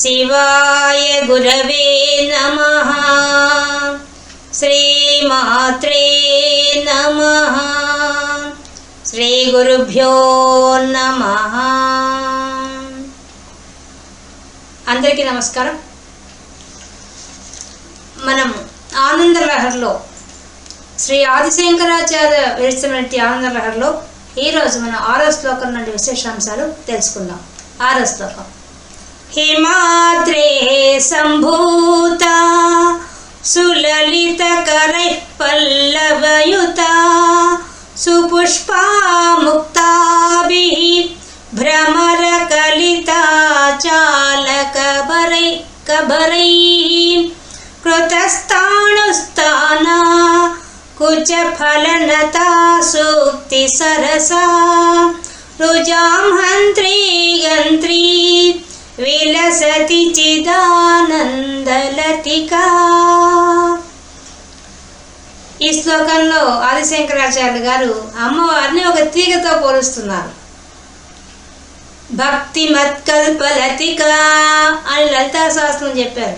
శివాయ గురవే నమ శ్రీమాత్రే నమ శ్రీ గురుభ్యో నమ అందరికీ నమస్కారం. మనం ఆనంద లహర్లో శ్రీ ఆదిశంకరాచార్య విరచినటువంటి ఆనంద లహర్లో ఈరోజు మనం ఆరో శ్లోకం నుండి విశేషాంశాలు తెలుసుకుందాం. ఆరో శ్లోకం. माद्रेः सम्भूता सुललितकरैः पल्लवयुता सुपुष्पा मुक्ताभिः भ्रमरकलिता चालकबरै कबरैः कृतस्ताणुस्ताना कुचफलनता सूक्तिसरसा रुजां हन्त्री गन्त्री టీకా ఈ శ్లోకంలో ఆదిశంకరాచార్యులు గారు అమ్మవారిని ఒక తీగతో పోలుస్తున్నారు. భక్తి మత్కల్పలతిక అని లలితా శాస్త్రం చెప్పారు.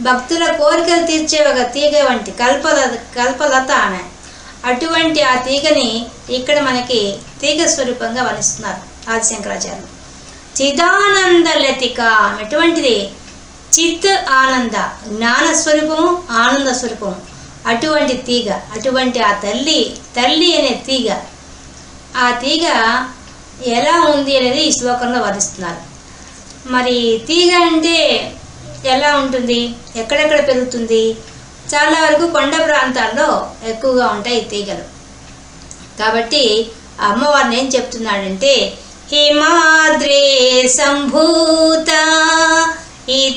భక్తుల కోరికలు తీర్చే ఒక తీగ వంటి కల్పల కల్పలత ఆమె. అటువంటి ఆ తీగని ఇక్కడ మనకి తీగ స్వరూపంగా వర్ణిస్తున్నారు ఆదిశంకరాచార్యులు. చిదానంద లతిక ఎటువంటిది? చిత్ ఆనంద. జ్ఞాన స్వరూపము ఆనంద స్వరూపము. అటువంటి తీగ అటువంటి ఆ తల్లి తల్లి అనే తీగ. ఆ తీగ ఎలా ఉంది అనేది ఈ శ్లోకంలో వర్ణిస్తున్నారు మరి తీగ అంటే ఎలా ఉంటుంది? ఎక్కడెక్కడ పెరుగుతుంది? చాలా వరకు కొండ ప్రాంతాల్లో ఎక్కువగా ఉంటాయి తీగలు. కాబట్టి అమ్మవారిని ఏం చెప్తున్నాడంటే హిమాద్రే సంభూత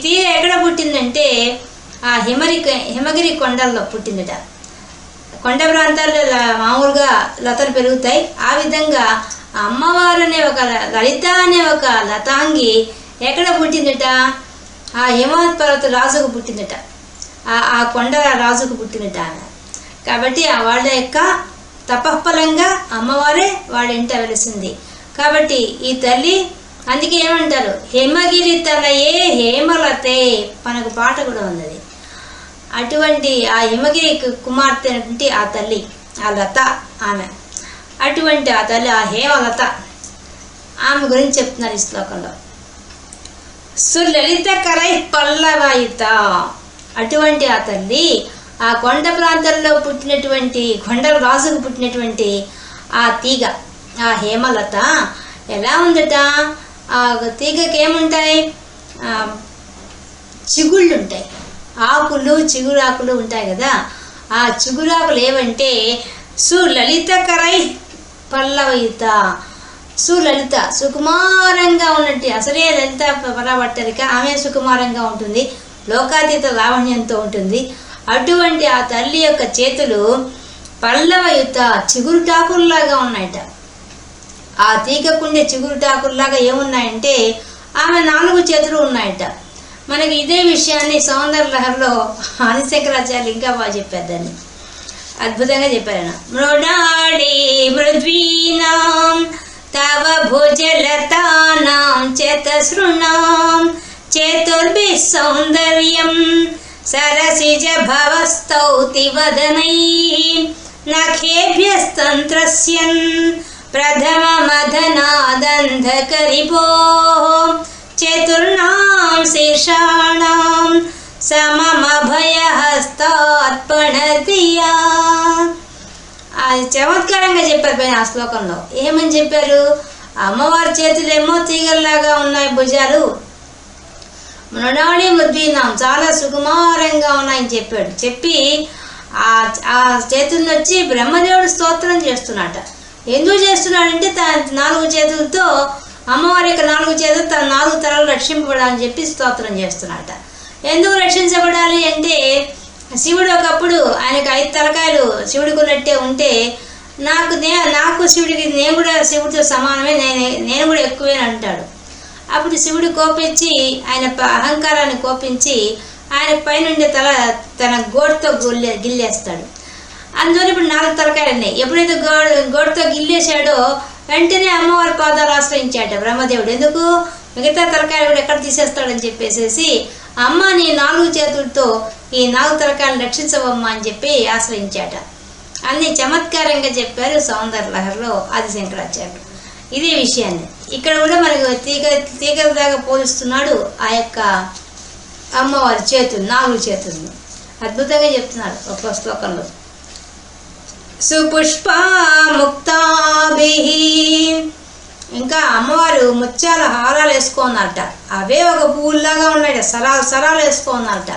ఈ ఎక్కడ పుట్టిందంటే ఆ హిమరి హిమగిరి కొండల్లో పుట్టిందట. కొండ ప్రాంతాల్లో మామూలుగా లతలు పెరుగుతాయి. ఆ విధంగా అమ్మవారు అనే ఒక లలిత అనే ఒక లతాంగి ఎక్కడ పుట్టిందట? ఆ హిమవత్ పర్వత రాజుకు పుట్టిందట. ఆ కొండ రాజుకు పుట్టినట ఆమె. కాబట్టి వాళ్ళ యొక్క తపఫలంగా అమ్మవారే వాళ్ళ ఇంట వెలిసింది. కాబట్టి ఈ తల్లి అందుకే ఏమంటారు? హిమగిరి తనయే హేమలతే మనకు పాట కూడా ఉన్నది. అటువంటి ఆ హిమగిరి కుమార్తె అంటే ఆ తల్లి ఆ లత ఆమె. అటువంటి ఆ తల్లి ఆ హేమలత ఆమె గురించి చెప్తున్నారు ఈ శ్లోకంలో. సులలిత కలై పల్లవాయుత. అటువంటి ఆ తల్లి ఆ కొండ ప్రాంతంలో పుట్టినటువంటి కొండల రాజుకు పుట్టినటువంటి ఆ తీగ ఆ హేమలత ఎలా ఉందట? ఆ తీగకి ఏముంటాయి చిగుళ్ళు ఉంటాయి ఆకులు చిగురాకులు ఉంటాయి కదా? ఆ చిగురాకులు ఏవంటే సులలితకరై పల్లవయుత సులలిత సుకుమారంగా ఉన్నట్టు. అసలే లలిత పరవట్టరిక ఆమె సుకుమారంగా ఉంటుంది. లోకాతీత లావణ్యంతో ఉంటుంది. అటువంటి ఆ తల్లి యొక్క చేతులు పల్లవయుత చిగురు టాకుల్లాగా ఉన్నాయట. ఆ తీగకుండే చిగురుటాకుల్లాగా ఏమున్నాయంటే ఆమె నాలుగు చేతులు ఉన్నాయట. మనకి ఇదే విషయాన్ని సౌందర్ లహర్లో ఆదిశంకరాచార్యులు ఇంకా బాగా చెప్పారు దాన్ని. అద్భుతంగా చెప్పారు ఆయన. మృద్వీనాం తవ భుజలతానాం చతసృణాం చేతుర్భి సౌందర్యం సరసిజ భవస్తౌతి వదనై నఖేభ్యస్తంత్రస్యన్ ప్రథమ మదనాదంధకరిపో చతుర్ణాం శీర్షాణాం సమమభయహస్తాత్పణతియా అది చమత్కారంగా చెప్పారు పైన ఆ శ్లోకంలో. ఏమని చెప్పారు? అమ్మవారి చేతులేమో తీగల్లాగా ఉన్నాయి భుజాలు. మృణాళి ముద్వీనాం చాలా సుకుమారంగా ఉన్నాయని చెప్పాడు. చెప్పి ఆ ఆ వచ్చి బ్రహ్మదేవుడు స్తోత్రం చేస్తున్నట. ఎందుకు చేస్తున్నాడంటే తన నాలుగు చేతులతో అమ్మవారి యొక్క నాలుగు చేతులు తన నాలుగు తరాలు రక్షింపబడాలని చెప్పి స్తోత్రం చేస్తున్నాడట. ఎందుకు రక్షించబడాలి అంటే శివుడు ఒకప్పుడు ఆయనకు ఐదు తలకాయలు శివుడికి ఉన్నట్టే ఉంటే నాకు నే నాకు శివుడికి నేను కూడా శివుడితో సమానమే నేను నేను కూడా ఎక్కువే అంటాడు. అప్పుడు శివుడు కోపించి ఆయన ప- అహంకారాన్ని కోపించి ఆయన పైనుండే తల తన గోడుతో గుల్లే గిల్లేస్తాడు. అందువల్ల ఇప్పుడు నాలుగు తలకాయలు ఉన్నాయి ఎప్పుడైతే గోడ గోడతో గిల్లేశాడో వెంటనే అమ్మవారి పాదాలు ఆశ్రయించాట బ్రహ్మదేవుడు. ఎందుకు? మిగతా తలకాయలు కూడా ఎక్కడ తీసేస్తాడని చెప్పేసేసి అమ్మ నీ నాలుగు చేతులతో ఈ నాలుగు తలకాయలను రక్షించవమ్మా అని చెప్పి ఆశ్రయించాట. అన్ని చమత్కారంగా చెప్పారు సౌందర్ లహర్లో ఆది శంకరాచార్యుడు ఇదే విషయాన్ని. ఇక్కడ కూడా మనకు తీగ తీగల దాకా పోలుస్తున్నాడు ఆ యొక్క అమ్మవారి చేతులు నాలుగు చేతులను అద్భుతంగా చెప్తున్నారు ఒక్కో శ్లోకంలో. సుపుష్పముక్తాభి. ఇంకా అమ్మవారు ముత్యాల హారాలు వేసుకోనట అవే ఒక పువ్వులాగా ఉన్నాయట సరాలు సరాలు వేసుకోనట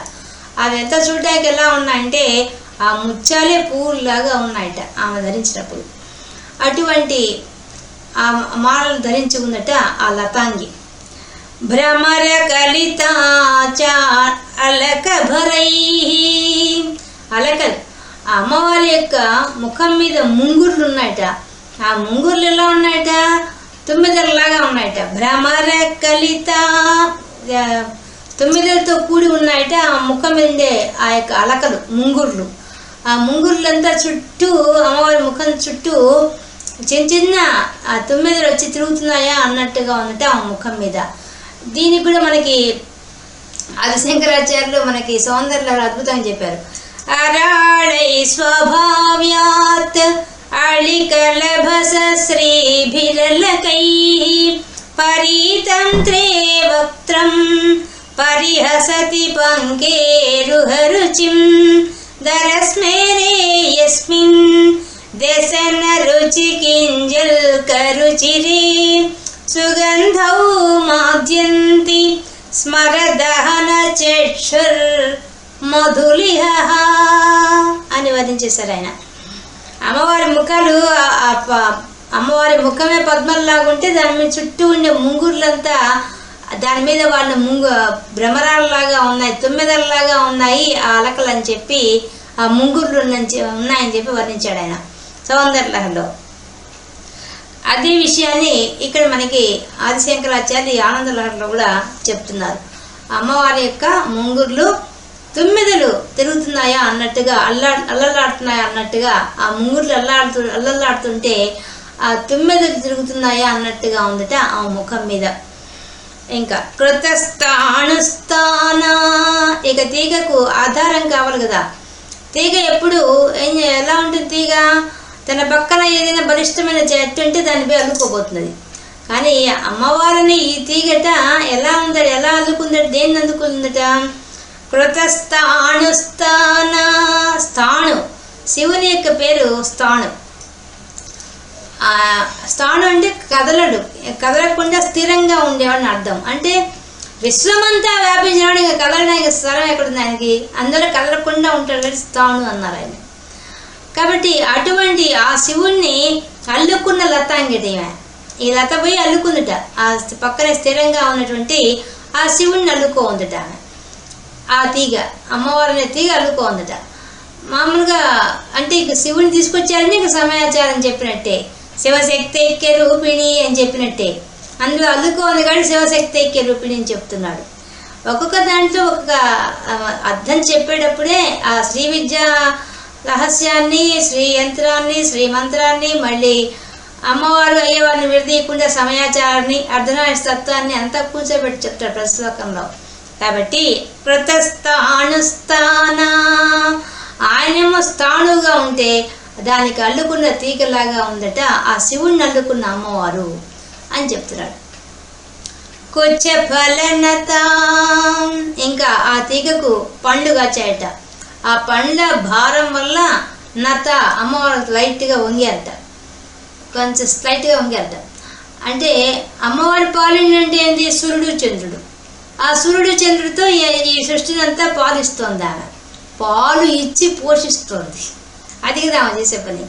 అవి ఎంత చూడటానికి ఎలా ఉన్నాయంటే ఆ ముత్యాలే పువ్వులాగా ఉన్నాయట ఆమె ధరించినప్పుడు. అటువంటి ఆ మాలలు ధరించి ఉందట ఆ లతాంగి. భ్రమర కలిత అలక భరై. అలకలు. ఆ అమ్మవారి యొక్క ముఖం మీద ముంగుర్లు ఉన్నాయట. ఆ ముంగుర్లు ఎలా ఉన్నాయట? తొమ్మిదలలాగా ఉన్నాయట. భ్రమర కలిత తొమ్మిదలతో కూడి ఉన్నాయట ఆ ముఖం మీదే ఆ యొక్క అలకలు ముంగుర్లు. ఆ ముంగుర్లంతా చుట్టూ అమ్మవారి ముఖం చుట్టూ చిన్న చిన్న ఆ తొమ్మిదలు వచ్చి తిరుగుతున్నాయా అన్నట్టుగా ఉందట ఆ ముఖం మీద. దీనికి కూడా మనకి ఆది శంకరాచార్యులు మనకి సౌందర్య అద్భుతంగా చెప్పారు. अराळै स्वभाव्यात् अकलभस श्रीभिरलकैः परितन्त्रे वक्त्रं परिहसति पङ्केरुहरुचिं दरस्मे रे यस्मिन् दशनरुचिकिञ्जल्करुचिरे सुगन्धौ माद्यन्ति स्मर चक्षुर् సుగంధౌ మాద్యంతి మధులిహ. అని వర్ణించేశారు ఆయన. అమ్మవారి ముఖాలు ఆ- ప- అమ్మవారి ముఖమే పద్మంలాగా ఉంటే దాని మీద చుట్టూ ఉండే ముంగుర్లంతా దాని మీద వాళ్ళ ముంగు భ్రమరాలలాగా ఉన్నాయి తుమ్మెదలలాగా ఉన్నాయి ఆ అలకలు అని చెప్పి ఆ ముంగుర్లు ఉన్నాయని చెప్పి వర్ణించాడు ఆయన సౌందర్యలహలో అదే విషయాన్ని ఇక్కడ మనకి ఆదిశంకరాచార్య ఈ ఆనందలహరిలో కూడా చెప్తున్నారు. అమ్మవారి యొక్క ముంగుర్లు తుమ్మెదలు తిరుగుతున్నాయా అన్నట్టుగా అల్లా అల్లలాడుతున్నాయా అన్నట్టుగా ఆ ముంగుర్లు అల్లాడుతు అల్లలాడుతుంటే ఆ తుమ్మెదలు తిరుగుతున్నాయా అన్నట్టుగా ఉందట ఆ ముఖం మీద. ఇంకా కృతస్థానుస్థాన ఇక తీగకు ఆధారం కావాలి కదా. తీగ ఎప్పుడు ఏం ఎలా ఉంటుంది తీగ? తన పక్కన ఏదైనా బలిష్టమైన చెట్టు ఉంటే దానిపై అల్లుకోబోతున్నది. కానీ అమ్మవారిని ఈ తీగట ఎలా ఉందట ఎలా అల్లుకుందట దేన్ని అందుకుందట కృతస్థానుస్థాన స్థాణు శివుని యొక్క పేరు స్థాణు ఆ స్థానం అంటే కదలడు. కదలకుండా స్థిరంగా ఉండేవాడిని అర్థం. అంటే విశ్వమంతా వ్యాపించడానికి కదలడానికి స్థలం ఎక్కడుంది? ఆయనకి అందరూ కదలకుండా ఉంటాడు కానీ స్థాను అన్నారు ఆయన. కాబట్టి అటువంటి ఆ శివుణ్ణి అల్లుకున్న లత అంగడి ఈ లత పోయి అల్లుకుందిట. ఆ పక్కనే స్థిరంగా ఉన్నటువంటి ఆ శివుణ్ణి అల్లుకో ఉందట ఆమె. ఆ తీగ అమ్మవారిని తీగ అల్లుకోందట మామూలుగా అంటే ఇక శివుని తీసుకొచ్చారని ఇక సమయాచారం చెప్పినట్టే. శివశక్తి ఐక్య రూపిణి అని చెప్పినట్టే. అందులో అల్లుకోంది కానీ శివశక్తి ఐక్య రూపిణి అని చెప్తున్నాడు. ఒక్కొక్క దాంట్లో ఒక్కొక్క అర్థం చెప్పేటప్పుడే ఆ శ్రీ విద్య రహస్యాన్ని శ్రీ యంత్రాన్ని శ్రీ మంత్రాన్ని మళ్ళీ అమ్మవారు అయ్యేవారిని విడదీయకుండా సమయాచారాన్ని అర్ధనాశ తత్వాన్ని అంతా కూర్చోబెట్టి చెప్తాడు ప్రశ్లోకంలో శ్లోకంలో కాబట్టి కృతస్థానుస్థాన ఆయనేమో స్థాణువుగా ఉంటే దానికి అల్లుకున్న తీగలాగా ఉందట ఆ శివుణ్ణి అల్లుకున్న అమ్మవారు అని చెప్తున్నాడు. కొచ్చ ఫలనత ఇంకా ఆ తీగకు పండు కాచాయట. ఆ పండ్ల భారం వల్ల నత అమ్మవారు లైట్గా వంగారట. కొంచెం స్లైట్గా వంగారట. అంటే అమ్మవారి పాలిండి అంటే ఏంది? సూర్యుడు చంద్రుడు. ఆ సూర్యుడు చంద్రుడితో ఈ- ఈ సృష్టిని అంతా పాలిస్తోంది ఆమె. పాలు ఇచ్చి పోషిస్తోంది. అది కదా ఆమె చేసే పని.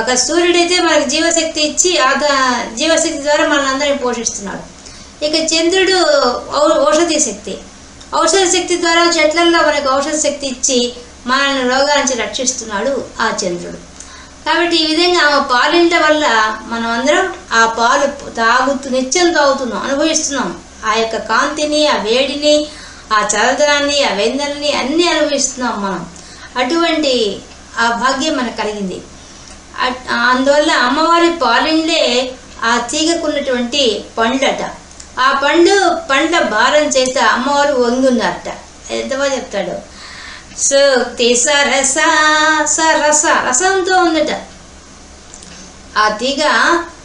ఒక సూర్యుడైతే మనకు జీవశక్తి ఇచ్చి ఆ జీవశక్తి ద్వారా మనల్ని అందరినీ పోషిస్తున్నాడు. ఇక చంద్రుడు ఔ- ఔషధి శక్తి. ఔషధ శక్తి ద్వారా చెట్లల్లో మనకు ఔషధ శక్తి ఇచ్చి మనల్ని రోగాల నుంచి రక్షిస్తున్నాడు ఆ చంద్రుడు. కాబట్టి ఈ విధంగా ఆమె పాలింట వల్ల మనం అందరం ఆ పాలు తాగుతూ నిత్యం తాగుతున్నాం అనుభవిస్తున్నాం. ఆ యొక్క కాంతిని ఆ వేడిని ఆ చల్లదనాన్ని ఆ వెందలని అన్నీ అనుభవిస్తున్నాం మనం. అటువంటి ఆ భాగ్యం మనకు కలిగింది. అందువల్ల అమ్మవారి పాలిండే ఆ తీగకున్నటువంటి పండ్లట. ఆ పండు పండ్ల భారం చేత అమ్మవారు వంగున్నారట. ఎంతవా చెప్తాడు? సూక్తి సరస సరస రసంతో ఉందట. ఆ తీగ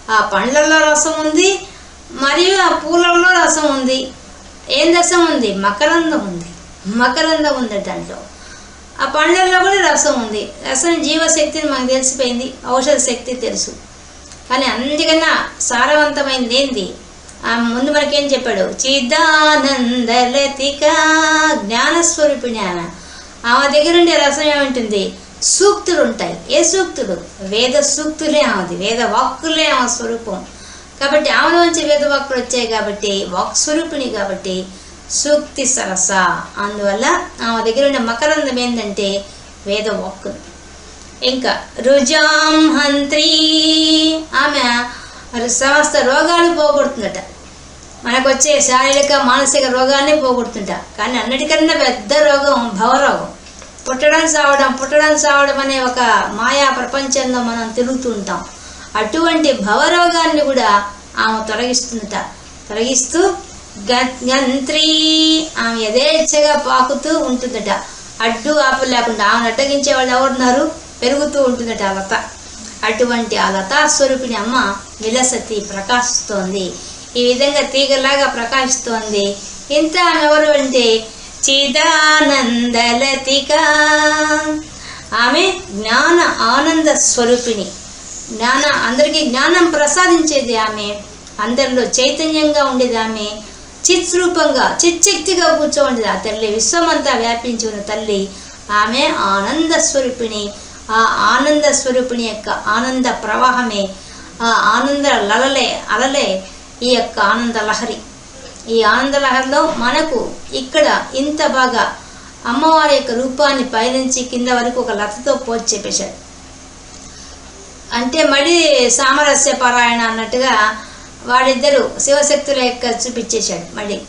ఆ పండ్లలో రసం ఉంది మరియు ఆ పూలలో రసం ఉంది. ఏం రసం ఉంది? మకరందం ఉంది. మకరందం ఉంది దాంట్లో. ఆ పండ్లలో కూడా రసం ఉంది. రసం జీవశక్తిని మనకు తెలిసిపోయింది. ఔషధ శక్తి తెలుసు. కానీ అందుకన్నా సారవంతమైనది ఏంది? ఆ ముందు మనకేం చెప్పాడు? చిదానందలతిక జ్ఞానస్వరూపిణి ఆయన ఆమె దగ్గర ఉండే రసం ఏముంటుంది? సూక్తులు ఉంటాయి. ఏ సూక్తులు? వేద సూక్తులే ఆమెది. వేద వాక్కులే ఆమె స్వరూపం. కాబట్టి ఆమెలోంచి వేద వాక్కులు వచ్చాయి కాబట్టి వాక్ స్వరూపిణి కాబట్టి సూక్తి సరస. అందువల్ల ఆమె దగ్గర ఉన్న మకరందం ఏంటంటే వేదవాక్కులు. ఇంకా రుజాం హంత్రి. ఆమె సమస్త రోగాలు పోగొడుతుందట. మనకు వచ్చే శారీరక మానసిక రోగాన్ని పోగొడుతుంట. కానీ అన్నిటికన్నా పెద్ద రోగం భవరోగం. పుట్టడం సావడం పుట్టడం సావడం అనే ఒక మాయా ప్రపంచంలో మనం తిరుగుతూ ఉంటాం. అటువంటి భవరోగాన్ని కూడా ఆమె తొలగిస్తుందట. తొలగిస్తూ గంత్రీ ఆమె యథేచ్ఛగా పాకుతూ ఉంటుందట. అడ్డు ఆపు లేకుండా ఆమెను అడ్డగించే వాళ్ళు ఎవరున్నారు? పెరుగుతూ ఉంటుందట ఆ లత. అటువంటి ఆ లతా స్వరూపిణి అమ్మ విలసతి ప్రకాశిస్తోంది. ఈ విధంగా తీగలాగా ప్రకాశిస్తోంది. ఇంత ఆమె ఎవరు అంటే చిదానందలతిక. ఆమె జ్ఞాన ఆనంద స్వరూపిణి. జ్ఞాన అందరికీ జ్ఞానం ప్రసాదించేది ఆమె. అందరిలో చైతన్యంగా ఉండేది ఆమె. చిత్రూపంగా చిచ్చక్తిగా కూర్చోండేది ఆ తల్లి. విశ్వమంతా వ్యాపించి ఉన్న తల్లి. ఆమె ఆనంద స్వరూపిణి. ఆ ఆనంద స్వరూపిణి యొక్క ఆనంద ప్రవాహమే. ఆ ఆనంద లలలే అలలే ఈ యొక్క ఆనంద లహరి. ఈ ఆనంద లహరిలో మనకు ఇక్కడ ఇంత బాగా అమ్మవారి యొక్క రూపాన్ని పైనుంచి కింద వరకు ఒక లతతో పోల్చి చెప్పేశాడు అంటే మడి సామరస్య పారాయణ అన్నట్టుగా వాడిద్దరు శివశక్తుల యొక్క చూపించేశాడు మళ్ళీ.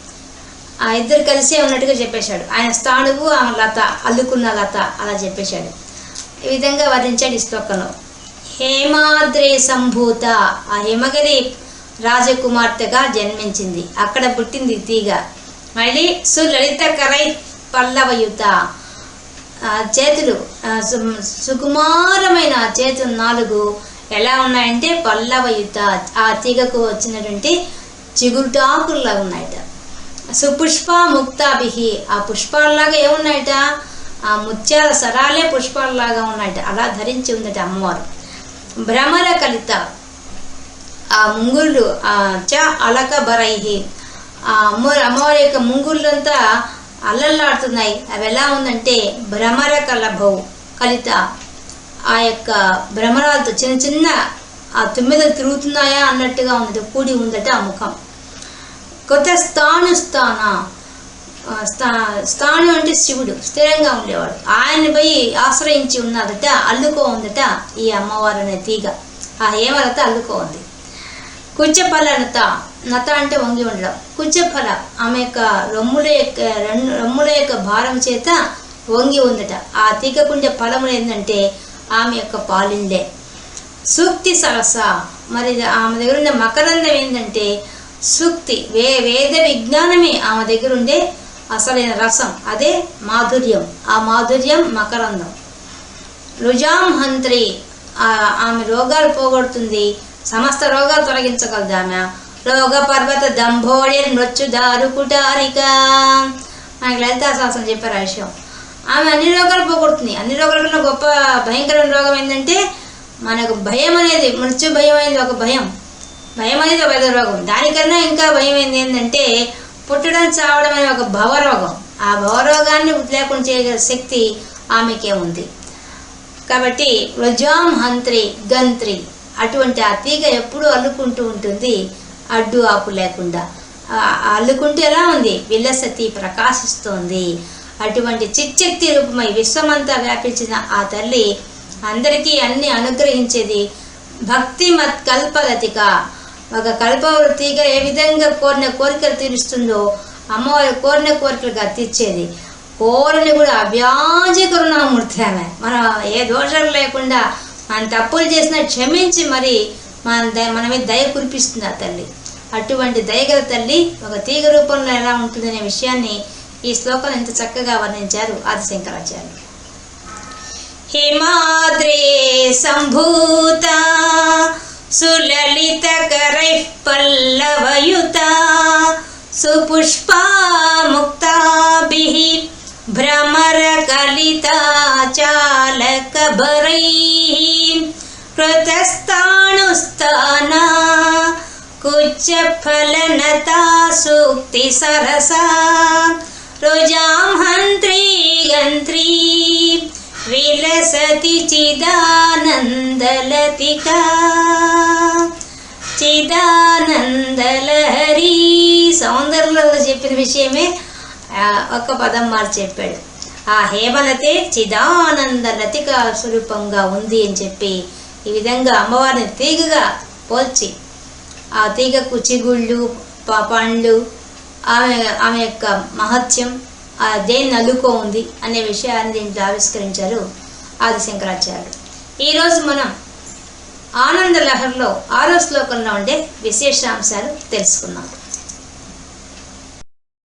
ఆ ఇద్దరు కలిసే ఉన్నట్టుగా చెప్పేశాడు. ఆయన స్థానువు ఆమె లత అల్లుకున్న లత అలా చెప్పేశాడు. ఈ విధంగా వర్ణించాడు ఈ శ్లోకంలో. హేమాద్రి సంభూత ఆ హిమగిరి రాజకుమార్తెగా జన్మించింది. అక్కడ పుట్టింది తీగ. మళ్ళీ సులలిత కరై పల్లవయుత. చేతులు సు- సుకుమారమైన చేతులు నాలుగు ఎలా ఉన్నాయంటే పల్లవ యుద్ధ ఆ తీగకు వచ్చినటువంటి చిగురుటాకుల్లా ఉన్నాయట. సుపుష్ప ముక్తాభిహి ఆ పుష్పాల్లాగా ఏమున్నాయట? ఆ ముత్యాల సరాలే పుష్పాలలాగా ఉన్నాయట. అలా ధరించి ఉందట అమ్మవారు. భ్రమర కలిత ఆ ముంగుళ్ళు ఆ చ అలక బరైహి ఆ అమ్మ అమ్మవారి యొక్క ముంగుళ్ళంతా అల్లల్లాడుతున్నాయి. అవి ఎలా ఉందంటే భ్రమర కలభవు కలిత ఆ యొక్క భ్రమరాలతో చిన్న చిన్న ఆ తుమ్మెదలు తిరుగుతున్నాయా అన్నట్టుగా ఉంది కూడి ఉందట ఆ ముఖం. కొత్త స్థాను స్థాన స్థా స్థాను అంటే శివుడు స్థిరంగా ఉండేవాడు. ఆయన్ని పోయి ఆశ్రయించి ఉన్నదట అల్లుకో ఉందట ఈ అమ్మవారు అనే తీగ. ఆ హేమలత అల్లుకో ఉంది. కుచ్చపల్లనత నత అంటే వంగి ఉండడం. కుచ్చఫల ఆమె యొక్క రొమ్ముల యొక్క రెండు రొమ్ముల యొక్క భారం చేత వంగి ఉందట. ఆ తీగకుండే ఫలములు ఏంటంటే ఆమె యొక్క పాలిండే. సూక్తి సరస. మరి ఆమె దగ్గర ఉండే మకరందం ఏంటంటే సూక్తి. వే వేద విజ్ఞానమే ఆమె దగ్గర ఉండే అసలైన రసం. అదే మాధుర్యం. ఆ మాధుర్యం మకరందం. రుజాం హంత్రి ఆమె రోగాలు పోగొడుతుంది. సమస్త రోగాలు తొలగించగలదు ఆమె రోగపర్వత పర్వత దంభోళి మృత్యుదారు కుటారిక. మనకి లలితా శాస్త్రం చెప్పారు ఆ విషయం. ఆమె అన్ని రోగాలు పోగొడుతుంది. అన్ని రోగాల కన్నా గొప్ప భయంకరమైన రోగం ఏంటంటే మనకు భయం అనేది మృత్యు భయం అనేది ఒక భయం. భయం అనేది ఒక పెద్ద రోగం. దానికన్నా ఇంకా భయం ఏంది ఏంటంటే పుట్టడం చావడం అనే ఒక భవరోగం ఆ భవరోగాన్ని లేకుండా చేయగల శక్తి ఆమెకే ఉంది. కాబట్టి వృజాం హంత్రి గంత్రి అటువంటి ఆ తీగ ఎప్పుడూ అల్లుకుంటూ ఉంటుంది. అడ్డు ఆపు లేకుండా. అల్లుకుంటేలా ఎలా ఉంది? విలసతి ప్రకాశిస్తోంది. అటువంటి చిచ్చక్తి రూపమై విశ్వమంతా వ్యాపించిన ఆ తల్లి అందరికీ అన్ని అనుగ్రహించేది భక్తి మత్ కల్పలతిక ఒక కల్పవృత్తిగా ఏ విధంగా కోరిన కోరికలు తీరుస్తుందో అమ్మవారి కోరిన కోరికలుగా తీర్చేది. కోరిని కూడా అవ్యాజ కరుణామూర్తి ఆమె. మనం ఏ దోషాలు లేకుండా మన తప్పులు చేసినా క్షమించి మరి మన దయ మన మీద దయ కురిపిస్తుంది ఆ తల్లి. అటువంటి దయగల తల్లి ఒక తీగ రూపంలో ఎలా ఉంటుందనే విషయాన్ని ఈ శ్లోకంలో ఎంత చక్కగా వర్ణించారు ఆది శంకరాచార్యులు హిమాద్రే సంభూత సులలితకరై పల్లవయుత సుపుష్పాముక్తాభిः భ్రమరకలితాచాలకభరైः ప్రతస్థానుస్థానా కుచ్చఫలనతా సూక్తి సరసా? రుజాం హంత్రీ గంత్రీ విలసతి చిదానందలతిక? చిదానందలహరి సౌందర్యలో చెప్పిన విషయమే ఒక పదం మారు చెప్పాడు. ఆ హేమలతే చిదానంద లతిక స్వరూపంగా ఉంది అని చెప్పి ఈ విధంగా అమ్మవారిని తీగగా పోల్చి ఆ తీగకు చిగుళ్ళు ప- పండ్లు ఆమె ఆమె యొక్క మహత్యం దేన్ని అల్లుకో ఉంది అనే విషయాన్ని దీంట్లో ఆవిష్కరించారు ఆదిశంకరాచార్యులు. ఈరోజు మనం ఆనంద లహర్లో ఆరో శ్లోకంలో ఉండే విశేషాంశాలు తెలుసుకున్నాం